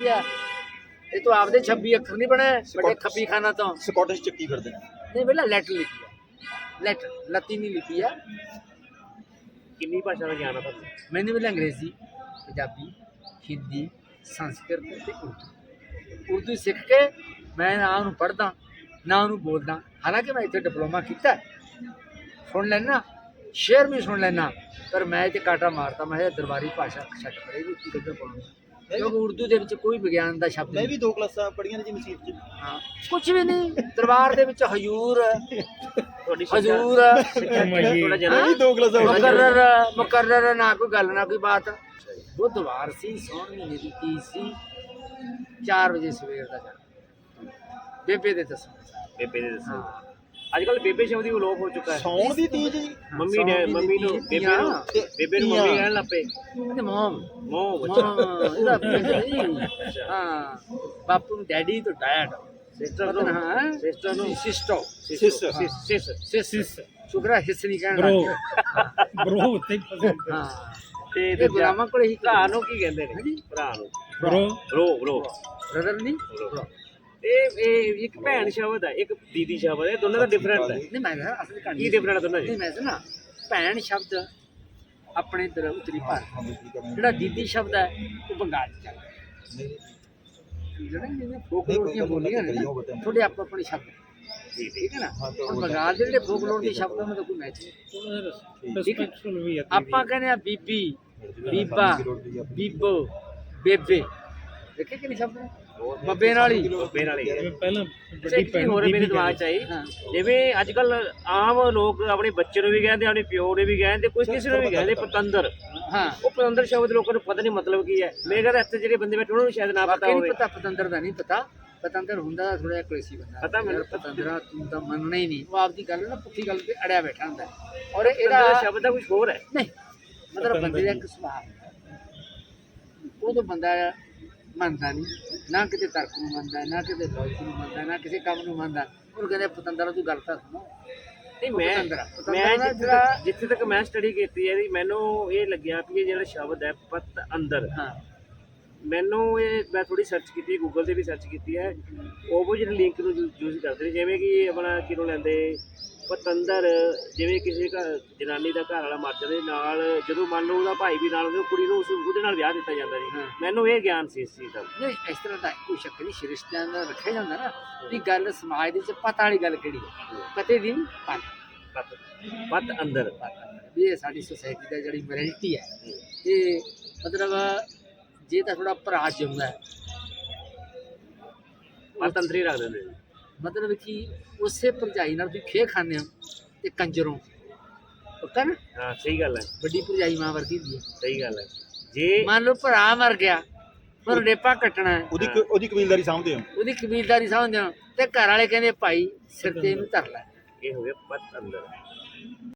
ਹੈ ਇਹ ਤਾਂ ਆਪਦੇ 26 ਅੱਖਰ ਨਹੀਂ ਬਣੇ ਬੜੇ ਖੱਪੀ ਖਾਨਾ ਤੋਂ। ਸਕਾਟਿਸ਼ ਚੱਕੀ ਫਿਰਦੇ ਨੇ। ਨਹੀਂ ਪਹਿਲਾਂ ਲੈਟਰ ਲਿਖੀ ਹੈ ਲੈਟਰ ਲਾਤੀਨੀ ਲਿਪੀ ਹੈ ਕਿੰਨੀ ਭਾਸ਼ਾ ਦਾ ਗਿਆਨ ਆ ਤੁਹਾਨੂੰ ਮੈਨੂੰ ਪਹਿਲਾਂ ਅੰਗਰੇਜ਼ੀ ਪੰਜਾਬੀ ਹਿੰਦੀ ਸੰਸਕ੍ਰਿਤ ਤੇ ਉਰਦੂ। ਉਰਦੂ ਸਿੱਖ ਕੇ ਮੈਂ ਨਾ ਉਹਨੂੰ ਪੜ੍ਹਦਾ ਨਾ ਉਹਨੂੰ ਬੋਲਦਾ। ਹਾਲਾਂਕਿ ਮੈਂ ਇੱਥੇ ਡਿਪਲੋਮਾ ਕੀਤਾ। ਸੁਣ ਲੈਣਾ ਸ਼ੇਰ ਵੀ ਸੁਣ ਲੈਣਾ ਪਰ ਮੈਂ ਤੇ ਕਾਟਾ ਮਾਰਤਾ। ਮੈਂ ਕਿਹਾ ਦਰਬਾਰੀ ਭਾਸ਼ਾ ਛੱਡ ਪੜੇਗੀ ਕੀ ਕਿੱਦਾਂ ਪੜੂੰਗਾ ਕਿਉਂਕਿ ਉਰਦੂ ਦੇ ਵਿੱਚ ਕੋਈ ਵਿਗਿਆਨ ਦਾ ਸ਼ਬਦ ਮੈਂ ਨਹੀਂ। ਵੀ ਦੋ ਕਲਾਸਾਂ ਪੜ੍ਹੀਆਂ ਨੇ ਜੀ ਮਸੀਤ ਚ ਹਾਂ ਕੁਝ ਵੀ ਨਹੀਂ ਦਰਬਾਰ ਦੇ ਵਿੱਚ ਹਜੂਰ ਤੁਹਾਡੀ ਹਜੂਰ ਤੁਹਾਡਾ ਮੈਂ ਜਨਮ ਵੀ ਦੋ ਕਲਾਸਾਂ ਪੜ੍ਹੀਆਂ ਮੁਕਰਰ ਮੁਕਰਰ ਨਾ ਕੋਈ ਗੱਲ ਨਾ ਕੋਈ ਬਾਤ। ਬੁੱਧਵਾਰ ਸੀ ਸੌਣ ਮਹੀਨੇ ਦੀ ਤੀਜ ਸੀ। 4 ਵਜੇ ਸਵੇਰ ਦਾ ਜਨਮ ਬੇਬੇ ਦੇ ਦੱਸਣ ਬੇਬੇ ਦੇ ਦੱਸੋ ਅੱਜ ਕੱਲ ਬੇਬੇ ਸ਼ਬਦ ਹੀ ਅਲੋਪ ਹੋ ਚੁੱਕਾ ਹੈ। ਸੌਣ ਦੀ ਤੀਜ ਜੀ। ਮੰਮੀ ਨੇ ਮੰਮੀ ਨੂੰ ਬੇਬੇ ਨੂੰ ਬੇਬੇ ਨੂੰ ਮੰਮੀ ਕਹਿਣ ਲੱਪੇ ਤੇ ਮਮ। ਮਮ ਬੱਚਾ ਹਾਂ ਬਾਪੂ ਨੂੰ ਡੈਡੀ ਤੋਂ ਡੈਡ। ਸਿਸਟਰ ਨੂੰ ਹਾਂ। ਸਿਸਟਰ ਨੂੰ। ਸਿਸਟਰ ਸਿਸਟਰ ਸਿਸਟਰ ਸੁਗਰਾ ਹਿੱਸ ਨਹੀਂ ਕਹਿਣ ਬ్రో ਬ్రో ਤੇ ਤੇ ਤੇ ਗੁਲਾਮਾਂ ਕੋਲ ਹੀ ਘਰ ਨੂੰ ਕੀ ਕਹਿੰਦੇ ਨੇ? ਭਰਾ ਨੂੰ। ਬ్రో ਬ్రో ਬ్రో ਬ੍ਰਦਰ ਨਹੀਂ ਇਹ ਇਹ ਇੱਕ ਭੈਣ ਸ਼ਬਦ ਹੈ ਇੱਕ ਦੀਦੀ ਸ਼ਬਦ ਹੈ ਦੋਨਾਂ ਦਾ ਡਿਫਰੈਂਟ ਹੈ ਨਹੀਂ ਮੈਂ ਕਿਹਾ ਅਸਲ ਕਹਾਣੀ ਕੀ different ਹੈ ਦੋਨਾਂ 'ਚ? ਨਹੀਂ ਮੈਂ ਨਾ ਭੈਣ ਸ਼ਬਦ ਆਪਣੇ ਦਰ ਉਤਰੀ ਭਾਰਤ ਜਿਹੜਾ ਦੀਦੀ ਸ਼ਬਦ ਹੈ ਉਹ ਬੰਗਾਲ ਚ ਚੱਲਦਾ ਜਿਹੜਾ ਜਿਹਨੇ ਫੋਕਲੋਰ ਦੀਆਂ ਬੋਲੀਆਂ ਨੇ ਨਾ, ਤੁਹਾਡੇ ਆਪ ਆਪਣੇ ਸ਼ਬਦ। ਜੀ ਜੀ ਠੀਕ ਹੈ ਨਾ? ਹੁਣ ਬੰਗਾਲ ਦੇ ਜਿਹੜੇ ਫੋਕਲੋਰ ਦੇ ਸ਼ਬਦ ਉਹਨਾਂ ਦਾ ਕੋਈ ਮੈਚ ਨਹੀਂ। ਰਿਸਪੈਕਟਫੁਲ ਵੀ ਹੈ ਆਪਾਂ ਕਹਿੰਦੇ ਆ ਬੀਬੀ ਬੀਬਾ ਬੀਬੋ ਬੇਬੇ। ਦੇਖੇ ਕਿ ਨਹੀਂ ਸ਼ਬਦ ਨੇ? ਬੱਬੇ ਨਾਲ ਹੀ। ਬੱਬੇ ਨਾਲ ਹੀ। ਪਹਿਲਾਂ ਵੱਡੀ ਇੱਕ ਚੀਜ਼ ਹੋਰ ਮੇਰੇ ਦਿਮਾਗ 'ਚ ਆਈ। ਜਿਵੇਂ ਅੱਜ ਕੱਲ ਆਮ ਲੋਕ ਆਪਣੇ ਬੱਚੇ ਨੂੰ ਵੀ ਕਹਿੰਦੇ ਆਪਣੇ ਪਿਓ ਨੂੰ ਵੀ ਕਹਿੰਦੇ ਕੋਈ ਕਿਸੇ ਨੂੰ ਵੀ ਕਹਿੰਦੇ ਪਤੰਦਰ। ਹਾਂ। ਉਹ ਪਤੰਦਰ ਸ਼ਬਦ ਲੋਕਾਂ ਨੂੰ ਪਤਾ ਨਹੀਂ ਮਤਲਬ ਕੀ ਹੈ। ਮੇਰੇ ਘਰ ਇੱਥੇ ਜਿਹੜੇ ਬੰਦੇ ਬੈਠੇ ਉਹਨਾਂ ਨੂੰ ਸ਼ਾਇਦ ਨਾ ਪਤਾ ਵਾਕਈ ਨਹੀਂ ਹੋਵੇ। ਪਤਾ ਪਤੰਦਰ ਦਾ ਨਹੀਂ ਪਤਾ। ਪਤੰਦਰ ਹੁੰਦਾ ਥੋੜਾ ਜਿਹਾ ਕਲੇਸੀ ਬੰਦਾ। ਪਤਾ ਮੈਨੂੰ, ਯਾਰ ਪਤੰਦਰਾ ਤੂੰ ਤਾਂ ਮੰਨਣਾ ਹੀ ਨਹੀਂ। ਉਹ ਆਪਦੀ ਗੱਲ ਨਾ ਪੁੱਠੀ ਗੱਲ ਤੇ ਅੜਿਆ ਬੈਠਾ ਹੁੰਦਾ। ਹੈ। ਔਰ ਇਹਦਾ ਇਹਦਾ ਸ਼ਬਦ ਦਾ ਕੁਝ ਹੋਰ ਹੈ। ਨਹੀਂ। ਮਤਲਬ ਬੰਦੇ ਦਾ ਇੱਕ ਸੁਭਾਅ ਹੁੰਦਾ। ਹੈ। ਉਹ ਤਾਂ ਬੰਦਾ ਮੰਨਦਾ ਨਹੀਂ ਨਾ ਕਿਤੇ ਤਰਕ ਨੂੰ ਮੰਨਦਾ ਨਾ ਕਿਤੇ ਲੋਜਿਕ ਨੂੰ ਮੰਨਦਾ ਨਾ ਕਿਸੇ ਕੰਮ ਨੂੰ ਮੰਨਦਾ। ਉਹਨੂੰ ਕਹਿੰਦੇ ਪਤੰਦਰਾ ਤੂੰ ਗੱਲ ਤਾਂ ਸੁਣੋ। ਨਹੀਂ ਮੈਂ ਮੈਂ ਜਿੱਥੇ ਤੱਕ ਜਿੱਥੇ ਤੱਕ ਮੈਂ ਸਟੱਡੀ ਕੀਤੀ ਹੈ ਵੀ ਮੈਨੂੰ ਇਹ ਲੱਗਿਆ ਕਿ ਇਹ ਜਿਹੜਾ ਸ਼ਬਦ ਹੈ ਪਤ ਅੰਦਰ। ਹਾਂ। ਮੈਨੂੰ ਇਹ ਮੈਂ ਥੋੜੀ ਸਰਚ ਕੀਤੀ ਗੂਗਲ ਤੇ ਵੀ ਸਰਚ ਕੀਤੀ ਹੈ। ਆਪੋਜੀਟ ਲਿੰਕ ਨੂੰ ਯੂਜ਼ ਕਰਦੇ ਨੇ ਜਿਵੇਂ ਕਿ ਆਪਣਾ ਕਿਹਨੂੰ ਲੈਂਦੇ? ਪਤੰਦਰ ਜਿਵੇਂ ਕਿਸੇ ਘਰ ਜਨਾਨੀ ਦਾ ਘਰ ਵਾਲਾ ਮਰ ਜਾਵੇ ਨਾਲ ਜਦੋਂ ਮੰਨ ਲਓ ਉਹਦਾ ਭਾਈ ਵੀ ਨਾਲ ਉਹਦੀ ਕੁੜੀ ਨੂੰ ਉਸ ਉਹਦੇ ਨਾਲ ਵਿਆਹ ਦਿੱਤਾ ਜਾਂਦਾ ਜੀ। ਹਾਂ। ਮੈਨੂੰ ਇਹ ਗਿਆਨ ਸੀ ਇਸ ਚੀਜ਼ ਦਾ। ਨਹੀਂ ਇਸ ਤਰ੍ਹਾਂ ਦਾ ਕੋਈ ਸ਼ੱਕ ਨਹੀਂ ਸ਼੍ਰਿਸ਼ਤਿਆਂ ਦਾ ਰੱਖਿਆ ਜਾਂਦਾ ਨਾ ਵੀ ਗੱਲ ਸਮਾਜ ਦੇ ਵਿੱਚ ਪਤਾ ਵਾਲੀ ਗੱਲ ਕਿਹੜੀ ਹੈ? ਪਤੇ ਦੀ ਪਤ। ਪਤ। ਪਤ ਅੰਦਰ। ਵੀ ਇਹ ਸਾਡੀ ਸੋਸਾਇਟੀ ਦਾ ਜਿਹੜੀ ਮੋਰੈਲਿਟੀ ਹੈ ਇਹ ਮਤਲਬ ਜੇ ਤਾਂ ਥੋੜਾ ਭਰਾ ਜਿਉਂਦਾ ਹੈ। ਪਤ ਅੰਦਰ ਹੀ ਰੱਖ ਦਿੰਦੇ ਨੇ। ਮਤਲਬ ਕਿ ਉਸੇ ਭਰਜਾਈ ਨਾਲ ਤੁਸੀਂ ਖੇ ਖਾਂਦੇ ਹੋ ਤੇ ਕੰਜਰੋਂ। ਪੱਕਾ ਨਾ? ਹਾਂ ਸਹੀ ਗੱਲ ਹੈ। ਵੱਡੀ ਭਰਜਾਈ ਮਾਂ ਵਰਗੀ ਹੁੰਦੀ ਹੈ। ਸਹੀ ਗੱਲ ਹੈ। ਜੇ ਮੰਨ ਲਓ ਭਰਾ ਮਰ ਗਿਆ ਪਰ ਰੇਪਾ ਕੱਟਣਾ ਹੈ। ਉਹਦੀ ਉਹਦੀ ਕਬੀਲਦਾਰੀ ਸਾਂਭਦੇ ਹੋ। ਉਹਦੀ ਕਬੀਲਦਾਰੀ ਸਮਝਦੇ ਹੋ ਤੇ ਘਰ ਵਾਲੇ ਕਹਿੰਦੇ ਭਾਈ ਸਿਰ ਤੇ ਇਹਨੂੰ ਧਰ ਲੈ। ਇਹ ਹੋ ਗਿਆ ਪਤ ਅੰਦਰ।